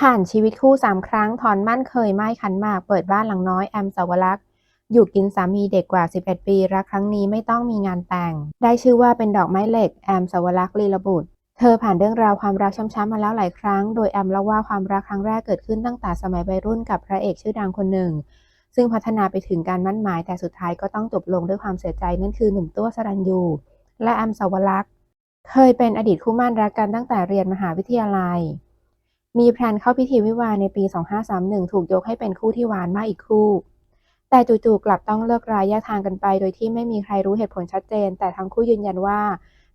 ผ่านชีวิตคู่3ครั้งถอนมั่นเคยหม้ขันหมาก เปิดบ้านหลังน้อยแอมสาวรักษ์อยู่กินสามีเด็กกว่า 11 ปีรักครั้งนี้ไม่ต้องมีงานแต่ง ได้ชื่อว่าเป็นดอกไม้เหล็กแอมสาวรักษ์ลีลบุตรเธอผ่านเรื่องราวความรักช้ำๆมาแล้วหลายครั้ง โดยแอมเล่าว่าความรักครั้งแรกเกิดขึ้นตั้งแต่สมัยวัยรุ่นกับพระเอกชื่อดังคนหนึ่ง ซึ่งพัฒนาไปถึงการมั่นหมาย แต่สุดท้ายก็ต้องจบลงด้วยความเสียใจนั่นคือหนุ่มตัวสรัญยูและแอมสาวรักษ์เคยเป็นอดีตคู่มั่นรักกันตั้งแต่เรียนมหาวิทยาลัย มีแพลนเข้าพิธีวิวาในปี 2531 ถูกยกให้เป็นคู่ที่หวานมากอีกคู่ แต่จู่ๆกลับต้องเลิกราแยกทางกันไปโดยที่ไม่มีใครรู้เหตุผลชัดเจน แต่ทั้งคู่ยืนยันว่า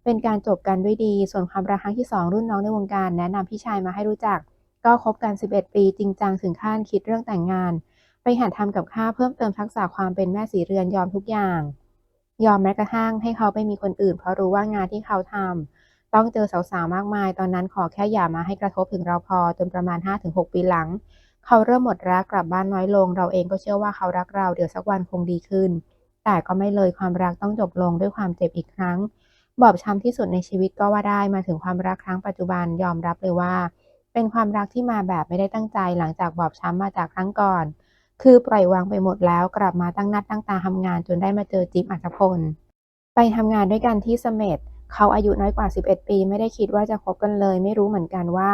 เป็นการจบกันด้วยดี ส่วนความรักครั้งที่ 2 รุ่นน้องในวงการ แนะนำพี่ชายมาให้รู้จัก ก็คบกัน 11 ปีจริงจังถึงขั้นคิดเรื่องแต่งงาน ไปหัดทำกับข้าเพิ่มเติมทักษะความเป็นแม่สีเรือนยอมทุกอย่าง ยอมแม้กระทั่งให้เขาไปมีคนอื่น เพราะรู้ว่างานที่เขาทำ ต้องเจอสาวๆมากมาย ตอนนั้นขอแค่อย่ามาให้กระทบถึงเราพอจนประมาณ 5-6 ปีหลัง เขาเริ่มหมดรักกลับบ้านน้อยลง เราเองก็เชื่อว่าเขารักเราเดี๋ยวสักวันคงดีขึ้น แต่ก็ไม่เลยความรักต้องจบลงด้วยความเจ็บอีกครั้ง บอบช้ำที่สุดในชีวิตก็ว่าได้มาถึงความรักครั้งปัจจุบันยอมรับเลยว่า เป็นความรักที่มาแบบไม่ได้ตั้งใจหลังจากบอบช้ำมาจากครั้งก่อน คือปล่อยวางไปหมดแล้วกลับมาตั้งหน้าตั้งตาทำงานจนได้มาเจอจิ๊บอัธพลไปทำงานด้วยกันที่เสม็ด เขาอายุน้อยกว่า 11 ปี ไม่ได้คิดว่าจะคบกันเลย ไม่รู้เหมือนกันว่า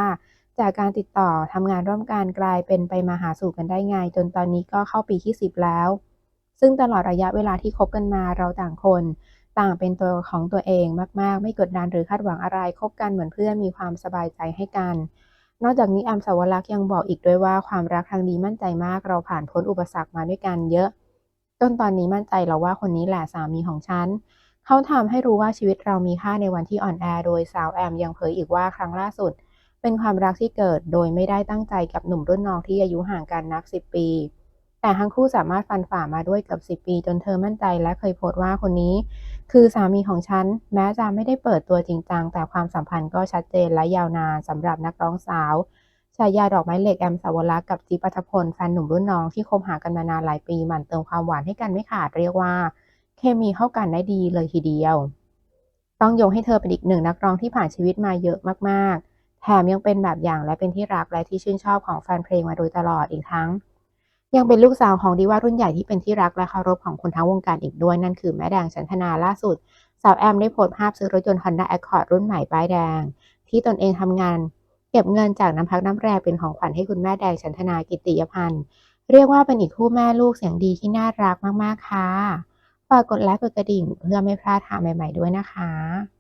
จากการติดต่อทำงานร่วมกันกลายเป็นไปมาหาสู่กันได้ไง จนตอนนี้ก็เข้าปีที่ 10 แล้ว ซึ่งตลอดระยะเวลาที่คบกันมาเราต่างคน ต่างเป็นตัวของตัวเองมาก ๆ ไม่กดดันหรือคาดหวังอะไรคบกันเหมือนเพื่อนมีความสบายใจให้กันนอกจากนี้แอมสาวรักษ์ยังบอกอีกด้วยว่าความรักครั้งนี้มั่นใจมาก เราผ่านพ้นอุปสรรคมาด้วยกันเยอะ จนตอนนี้มั่นใจแล้วว่าคนนี้แหละสามีของฉัน เขาทำให้รู้ว่าชีวิตเรามีค่าในวันที่อ่อนแอ โดยสาวแอมยังเผยอีกว่าครั้งล่าสุด เป็นความรักที่เกิดโดยไม่ได้ตั้งใจกับหนุ่มรุ่นน้องที่อายุห่างกันนับ10 ปี แต่ทั้งคู่สามารถฟันฝ่ามาด้วยเกือบ10 ปี จนเธอมั่นใจและเคยโพสต์ว่าคนนี้ คือสามีของฉัน แม้จะไม่ได้เปิดตัวจริงจังแต่ความสัมพันธ์ก็ชัดเจนและยาวนานสำหรับนักร้องสาวฉายาดอกไม้เหล็กแอมสาวรักกับจิ๊บอัธพลแฟนหนุ่มรุ่นน้องที่คบหากันมานานหลายปีหมั่นเติมความหวานให้กันไม่ขาดเรียกว่า เคมีเข้ากันได้ดีเลยทีเดียว ต้องยกให้เธอเป็นอีกหนึ่งนักร้องที่ผ่านชีวิตมาเยอะมากๆ แถมยังเป็นแบบอย่างและเป็นที่รักและที่ชื่นชอบของแฟนเพลงมาโดยตลอดอีกทั้ง ยังเป็นลูกสาวของดีว่ารุ่นใหญ่ที่เป็นที่รักและเคารพของคนทั้งวงการอีกด้วยนั่นคือแม่แดงฉันทนาล่าสุด สาวแอมได้โพสต์ภาพซื้อรถยนต์ Honda Accord รุ่นใหม่ป้ายแดง ที่ตนเองทำงาน เก็บเงินจากน้ำพักน้ำแรงเป็นของขวัญให้คุณแม่แดงฉันทนากิติยพันธ์เรียกว่าเป็นอีกคู่แม่ลูกเสียงดีที่น่ารักมากๆค่ะ ฝากกดไลค์กดกระดิ่ง เพื่อไม่พลาดข่าวใหม่ ๆ ด้วยนะคะ